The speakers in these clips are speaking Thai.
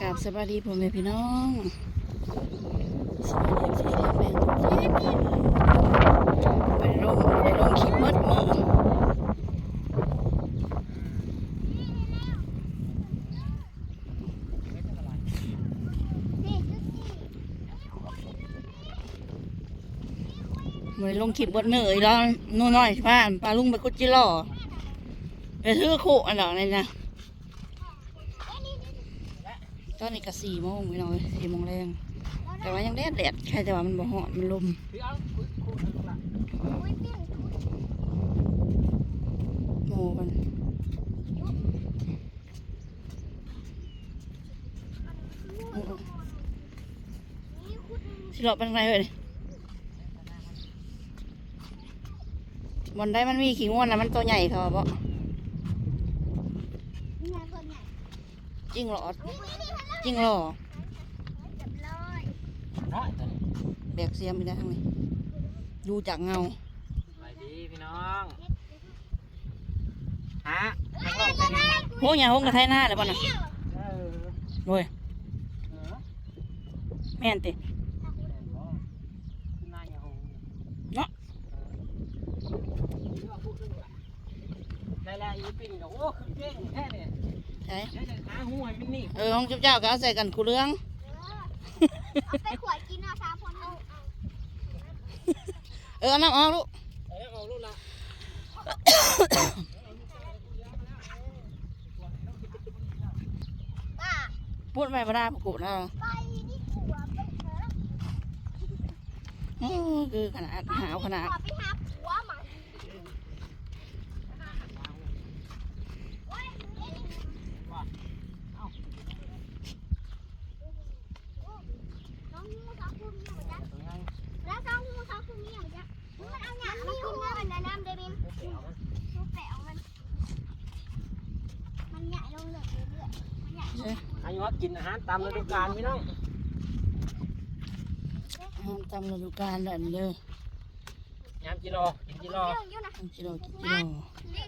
กราบสวัสดีพ่อแม่พี่น้องสวัสดีที่เรียกแม่ทุกท่านไปลงไปลงคลิปมืดมือไปลงคลิปบดมืออีกแล้วนู่นน้อยพานปลาลุงไปกุจิล่อไปซื้อคู่อันดอกนี่นะ ตอนนี้ก็สี่โมงพี่น้อยสี่โมงแรงแต่ว่ายังแดดแดดแค่แต่ว่ามันบ่เหาะมันลมพี่อมันละโมกันสิหลบไปทางไหนเลยบนได้มันมีขี้ง่วนนะมันตัวใหญ่เขาบ่ จริงเหรอจริงเหรอน้อยตัวนี้แบกเสียมไปได้ทางนี้ดูจากเงาไปดีพี่น้องฮะนักร้องใจดีโหอย่าหงกระไทยหน้าเลยบ่น่ะเออโว้ยเออแม่นตินายอย่าหงเนาะได้แล้วอีปิ่งโอ้คือเก่งแค่เนี่ย ใช่ได้แต่ขาหัวมันนี่เออของเจ้าก็เอาใส่กันกูเรื่องเอาไปขวดกินเอาสามคนเอาเออเอาน้ำออกลูกเออเอาลูกละป้าพูดไปบ่ได้พวกกูนะไปนี่ขวดไปเถอะอื้อคือขนาดหาวขนาด ขวดไปหาผัวมันโอ้ยเอ๊ะน้องงูสองคู่มีเหมือนกันแล้วสองงูสองคู่ มันเอาหยาบมากินเงินนน้ำเดบินลูกแปะมัน มันใหญ่ลงเหลือเรื่อยๆมันใหญ่อายุกินอาหารตามฤดูกาลพี่น้องห้ามจำฤดูกาลแบบนี้เด้อยามกิโลกินกิโลเรื่องอยู่นะกิโลกิโล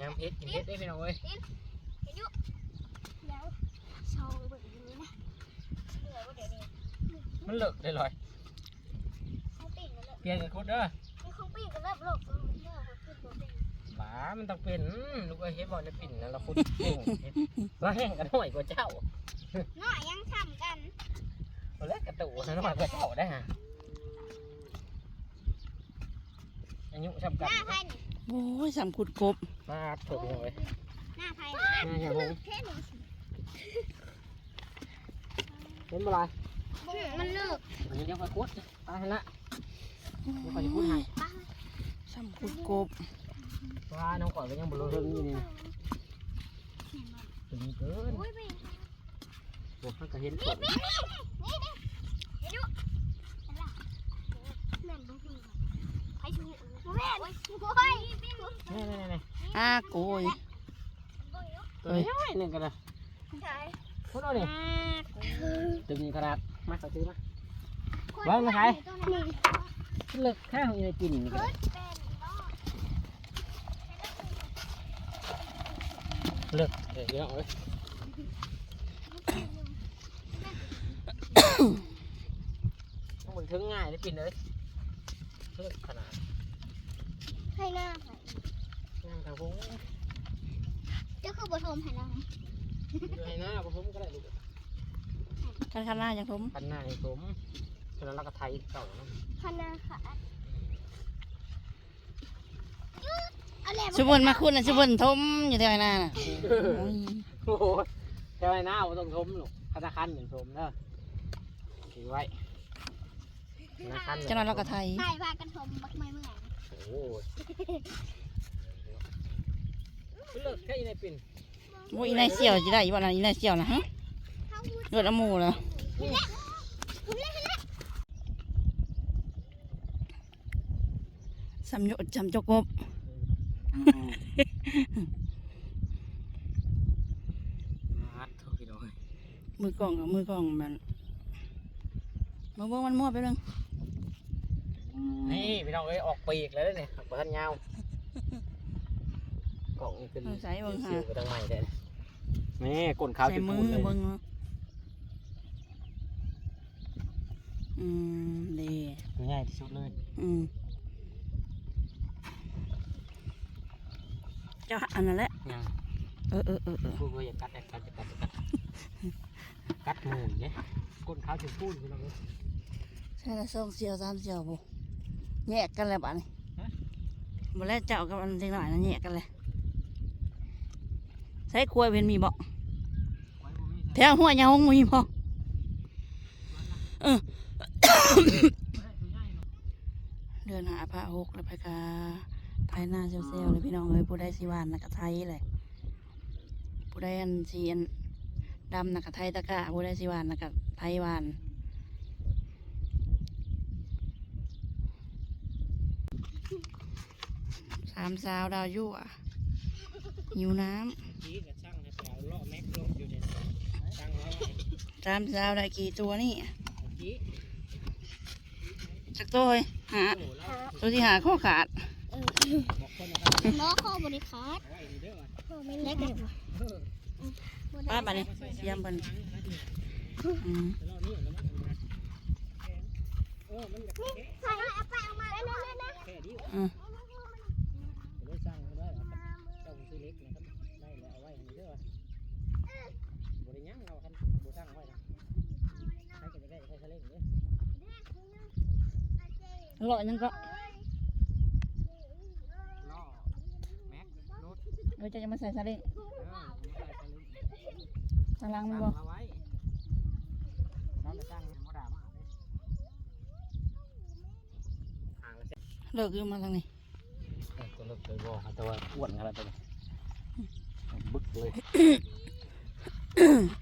ยามเพชรกินเพชรได้พี่น้องเว้ยเห็นอยู่เดี๋ยวโชว์เบิกอย่างนี้นะเหลือว่าเดี๋ยวนี้มันเลิกได้เลย ปีนกันเลยเปลี่ยนกันคุดเด้อมีเขาปีนกันเริ่มโลกเออเมื่อเขาขึ้นตัวเป็นหมามันต้องเป็นลูกไอ้เฮ็ดบอลในปิ่นนั่นเราคุดเก่งเฮ็ดว่าแห้งกันหน่อยกว่าเจ้าน้อยยังทำกันตอนแรกกระตูนะหน่อยกว่าเจ้าได้ฮะอายุชับหกันน้าไพ่นี่โอ้ยสามขุดกบมาถูกเลยหน้าไพ่มาอย่างงเท่หนูเห็นบ่ไรมันเลิกเดี๋ยวไปคุดไปละ เดี๋ยวไปคุดให้สามขุดกบว่าน้องก่อนก็ยังบ่รู้เรื่องนี้นี่ตึงเกินอุ้ยไปโอ้มันก็เห็นผลนี่นี่นี่นี่เห็นอยู่เห็นละแม่นบุ้งไพ่ชูแม่นโอ้ยโอ้ยนี่นี่นี่อ้าโกยตัวน้อยหนึ่งกันเลยใช่คุดเอาดิตึงขนาดมาขอซื้อมานี่ เลิกข้าวอยู่ในปิ่นนี่ก็เฮ้ได้ยเป็นเลิกเดี๋ยวเดี๋ยวเอาไว้ต้องมันถึงง่ายได้ปิ่นเลยเลิกขนาดให้หน้าไพ่งานทางผมเจ้าคือบทมให้เราอยู่ให้หน้าผมก็ได้ลูกคันคันหน้าอย่างผมพันหน้าให้ผม ฉะนั้นเราก็ไทยเก่านะคณะขาดอะไรชุบนมาคุณน่ะชุบนทมอยู่ที่ไหนหน้าน่ะโอ้ยโอ้โหเจ้าไอ้หน้าผมต้องทมลูกธนาคารเหมือนทมเด้อถือไว้ธนาคารเจ้าหน้าเราก็ไทย ใช่พากันชมบักไม่เมื่อยโอ้ยเลิกแค่ในปิ่นโอ้ยอีนายเสี่ยวจะได้อีบ่น่ะอีนายเสี่ยวนะฮะเขาพูดเลือดละหมูแล้ว คุณเล่นคุณเล่น สำยดจำจกบฮัดถูกพี่น้อยมือกล่องกับมือกล่องมันมือเบิ่งมันมั่วไปเรื่องนี่พี่น้องเอ้ยออกปีกแล้วเด้อเนี่ยเปิดยาวกล่องนี่เป็นเอาใส่เบิ่งหาเสียวไปทางใหม่เด้อนี่ก้นขาวใส่จุดมืปูอนเลยเบิ่งอืมดีตัวใหญ่ที่สุดเลย อืม เจ้าอันนั้นแหละยังเออเออเออเออพูดว่าอย่ากัดอย่ากัดอย่ากัดอย่ากัดกัดหมูเนี่ยก้นขาวถึงพูดพี่น้องเอ้ยใช่ละสองเสียวสามเสียวบุแยกกันเลยบ้านี่ฮะบ่แล้วเจ้ากับอันที่หน่อยนะแยกกันเลยใช้ครัวเป็นมีบ่ไว้บ่มีแถวหัวยาหงมีบ่เออเดินหาพระหกแล้วไปกา ภายหน้าเซลล์เลยพี่น้องเอ้ยผู้ใดสิหวานนักกะไทยเลยผู้ใดอันสีอันดำนักกะไทยตะกะผู้ใดสิหวานนักกะไทยหวานสามสาวดาวยั่วหิวน้จีกับช่างให้ไปเอาล่อแม็กลงอยู่ในช่างแล้วำสามสาวได้กี่ตัวนี่จีสักตัวเฮ้ยหาโอ้แล้วตัวที่หาข้อขาดบอก น้อข้อบริคาร์ดเอาไว้นี่เด้อว่ะไม่เล็กเลยว่ะเออป้าบันี้เสียมเพิ่นอืมแล้วเอานี่แล้วมันมาเออมันจะแค่ใส่เอาไปเอามาแล้วนะนะแค่นี้อืมเดี๋ยวสร้างได้เหรอครับเจ้าซื้อเล็กนะครับได้แล้วเอาไว้นี่เด้อยังเอ เออจะจะมาใส่ซาเล้งเออไม่ได้ทะเลตารางสมันร้างบ่เอาไว้เราจะสร้างโมดามาเลยห่างแล้วเสร็จเลิกอยู่มาทางนี้เออตัวเล็กเลยบอกครับแต่ว่าอ้วนอะไรตัวนี้บึกเลย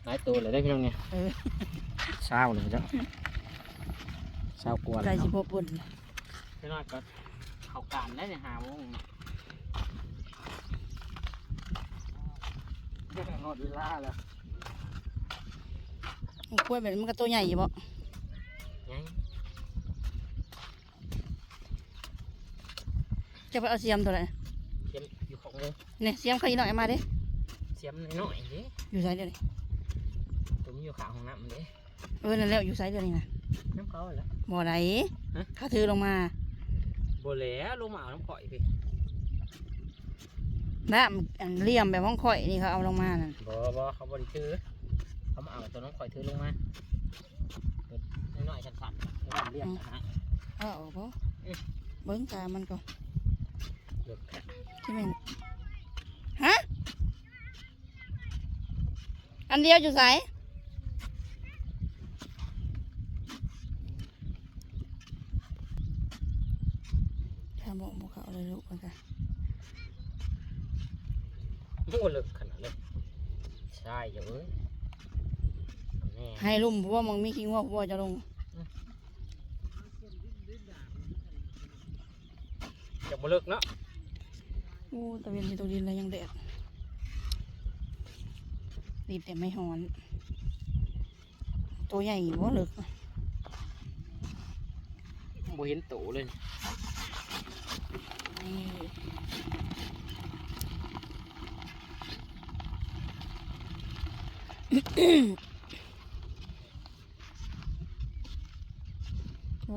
หลายตัวเลยได้พี่น้องเนี่ยเออเศร้าเลยจ้ะเศร้ากลัวเลใจยสิเนาะพบปุ่นพี่น้อยก็เข้าการได้เนี่ยหาโมง หมดเวลาแล้วมันกล้วยแบบนี้มันก็ตัวใหญ่อยู่บ่ยังจะไปเอาเสียมตัวไหนเสียมอยู่ของเลยเนี่ยเสียมเขาอีหน่อยมาเด้เสียมน้อยๆดิอยู่ไสเดี๋ยวนี้ตัวนี้อยู่ข้างห้องน้ำมันดิเออนั่นแหล้วอยู่ไสเดี๋ยวนี้นะน้ำเขาเหรอบ่ไหนฮะเขาถือลงมาบัวแหล้วลงมาเอาน้ำข่อยพี่ น้ำอันเลี่ยมแบบห้องข่อยนี่เขาเอาลงมานั่นบ่บ่เขาบริถือเขามาเอาตัวน้ำข่อยถือลงมาตัวน้อยๆสั่นๆแล้วมันเรียกนะฮะเอาออกบ่เบิ้งตามันก่อนเลือกแค่ที่แม่นฮะอันเดียวอยู่ไสถ้าบอกบอกเขาเลยลูกมันกันโม่เลึกขนาดเลยใช่อย่าเอ้ยแน่ให้ลุ่มเพราะว่ามึงมีคิงว่าเพราะว่าจะลงจะบ่เลิกเนาะโอ้ตะเวนที่ตัวดินแล้วยังแดดดีแต่ไม่หอน ตัวใหญ่บ่เลิกบ่เห็นโตเลยนี่เพราะ ว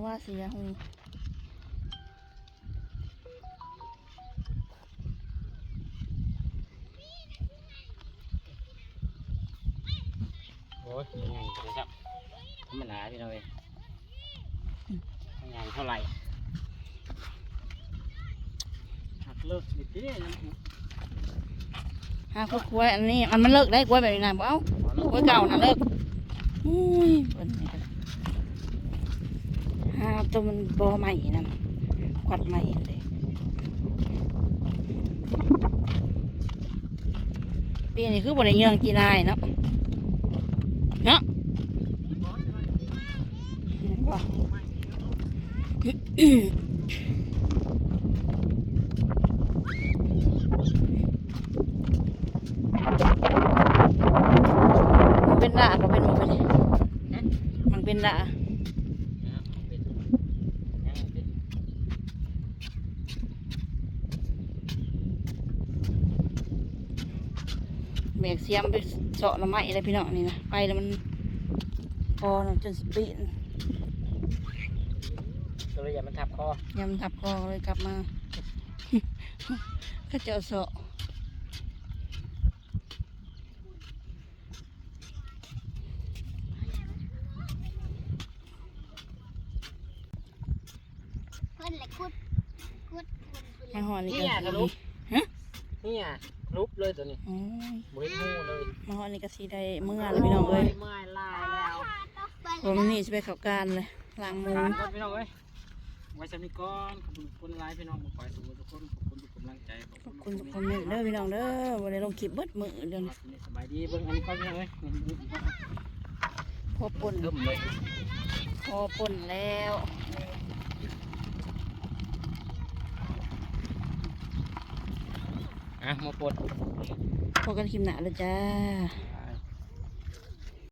่าเสียหูโอ้ยยังไงจะจับธรรมดาพี่น้องเอ้ยยังไงเท่าไหร่หักเลิกนิดเดียวนะหาคุดกล้วยอันนี้ มันมันเลิกได้กล้วยแบบนี้นะบ่เอา กล้ยเก่านะเลิกอุ้ยเพิ่นนี่ก็หาตัวมันบ่ใหม่นั่นควัดใหม่เลยปีนี้คือบ่ได้เยื่องกีฬายเนาะเนาะเห็นบ่ มันเป็นด่าก็เป็นมันไปเลยมั นเป็นด่าแบกเสียมไปเจาะหน้ำไม้อะไรพี่น้องนี่นะไปแล้วมันพอนะจนสปีนก็เลยอย่ามันทับคอยำทับคอเลยกลับมาก็เจาเสาะ นเลยคุดคุดคุดคุดมาหอนี่นี่ก็อะกระลุกนี่อะลุกเลยตัวนี้อ๋อ บุ้ยงูเลยมาหอนี่ก็สีได้เมื่อเลยพี่น้องเอ้ยเมื่อยลายแล้ว ผมนี่จะไปเข้าการเลยล้างมือการก่อนพี่น้องเอ้ยไว้สำนีก่อนขอบคุณคนร้ายพี่น้องมาคอยสู้ทุกคนขอบคุณทุกกำลังใจขอบคุณทุกคอมเมนต์เด้อพี่น้องเด้อวันนี้ลงคลิปเบิดมือเดี๋ยวนี้สบายดีเบิ่งอันนี้ก่อนพี่น้องเอ้ยพอป่นเริ่มเลยพอป่นแล้ว อะมาปลดพอกันคลิปหนาเลยจ้า